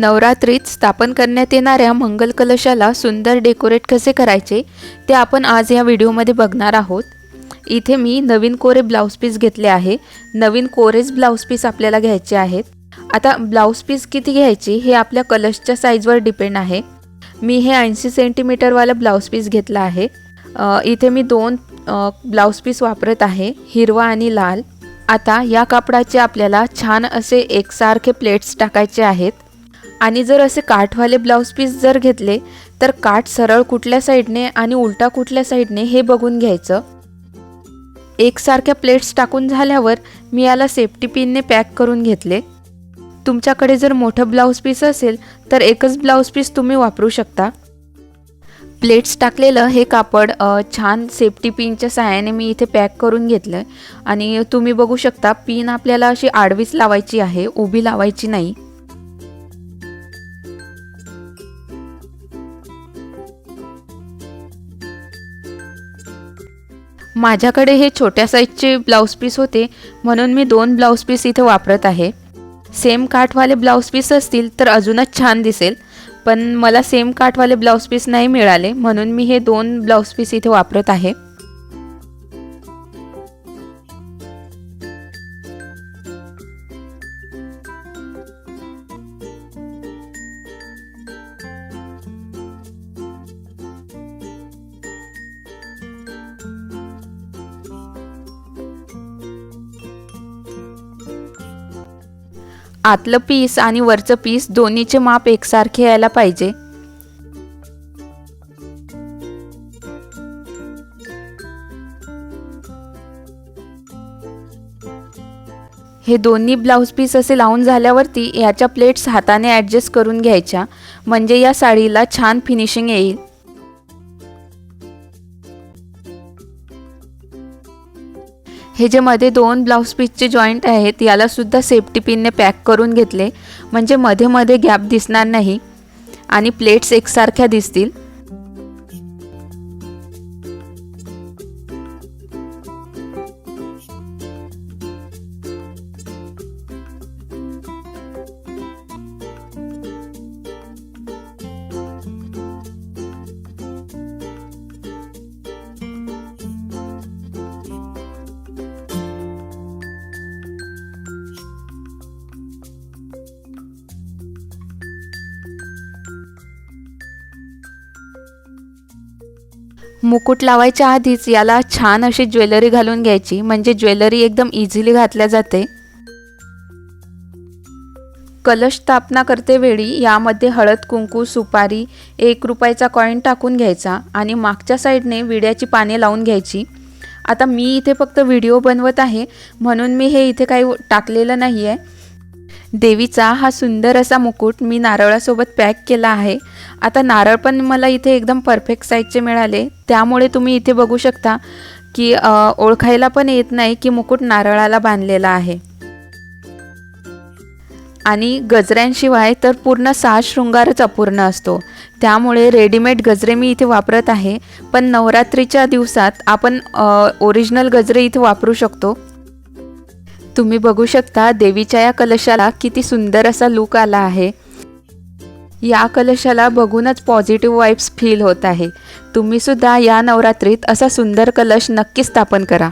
नवरात्रीत स्थापन करण्यात येणाऱ्या मंगल कलशाला सुंदर डेकोरेट कसे करायचे ते आपण आज या व्हिडिओमध्ये बघणार आहोत. इथे मी नवीन कोरे ब्लाऊज पीस घेतले आहे. नवीन कोरेच ब्लाऊज पीस आपल्याला घ्यायचे आहेत. आता ब्लाऊज पीस किती घ्यायचे हे आपल्या कलशच्या साईजवर डिपेंड आहे. मी हे ऐंशी सेंटीमीटरवाला ब्लाऊज पीस घेतला आहे. इथे मी दोन ब्लाऊज पीस वापरत आहे हिरवा आणि लाल. आता या कापडाचे आपल्याला छान असे एकसारखे प्लेट्स टाकायचे आहेत. आणि जर असे काठवाले ब्लाऊज पीस जर घेतले तर काठ सरळ कुठल्या साईडने आणि उलटा कुठल्या साईडने हे बघून घ्यायचं. एकसारख्या प्लेट्स टाकून झाल्यावर मी याला सेफ्टी पिनने पॅक करून घेतले. तुमच्याकडे जर मोठं ब्लाऊज पीस असेल तर एकच ब्लाऊज पीस तुम्ही वापरू शकता. प्लेट्स टाकलेलं हे कापड छान सेफ्टी पिनच्या सहाय्याने मी इथे पॅक करून घेतलं आहे आणि तुम्ही बघू शकता पिन आपल्याला अशी आडवीच लावायची आहे उभी लावायची नाही. माझ्याकडे हे छोट्या साईजचे ब्लाऊज पीस होते म्हणून मी दोन ब्लाऊज पीस इथे वापरत आहे. सेम काठवाले ब्लाऊज पीस असतील तर अजूनच छान दिसेल पण मला सेम काठवाले ब्लाऊज पीस नाही मिळाले म्हणून मी हे दोन ब्लाऊज पीस इथे वापरत आहे. आतलं पीस आणि वरचं पीस दोन्हीचे माप एकसारखे यायला पाहिजे. हे दोन्ही ब्लाऊज पीस असे लावून झाल्यावरती याच्या प्लेट्स हाताने ॲडजस्ट करून घ्यायच्या. म्हणजे या साडीला छान फिनिशिंग येईल. हे जे मध्ये दोन ब्लाऊज पीसचे जॉईंट आहेत यालासुद्धा सेफ्टी पिनने पॅक करून घेतले. म्हणजे मध्ये मध्ये गॅप दिसणार नाही. आणि प्लेट्स एकसारख्या दिसतील. मुकुट लावायच्या आधीच याला छान अशी ज्वेलरी घालून घ्यायची. म्हणजे ज्वेलरी एकदम इझिली घातल्या जाते. कलश स्थापना करते वेळी यामध्ये हळद कुंकू सुपारी एक रुपयाचा कॉईन टाकून घ्यायचा आणि मागच्या साईडने विड्याची पाने लावून घ्यायची. आता मी इथे फक्त व्हिडिओ बनवत आहे म्हणून मी हे इथे काही टाकलेलं नाही आहे देवीचा हा सुंदर असा मुकुट मी नारळासोबत पॅक केला आहे. आता नारळ पण मला इथे एकदम परफेक्ट साईजचे मिळाले. त्यामुळे तुम्ही इथे बघू शकता की ओळखायला पण येत नाही की मुकुट नारळाला बांधलेला आहे. आणि गजऱ्यांशिवाय तर पूर्ण साज शृंगारच अपूर्ण असतो. त्यामुळे रेडीमेड गजरे मी इथे वापरत आहे. पण नवरात्रीच्या दिवसात आपण ओरिजिनल गजरे इथे वापरू शकतो. तुम्ही बघू शकता देवीच्या या कलशाला किती सुंदर असा लुक आला आहे. या कलशाला बघूनच पॉझिटिव्ह वाईब्स फील होत आहे. तुम्हीसुद्धा या नवरात्रीत असा सुंदर कलश नक्की स्थापन करा.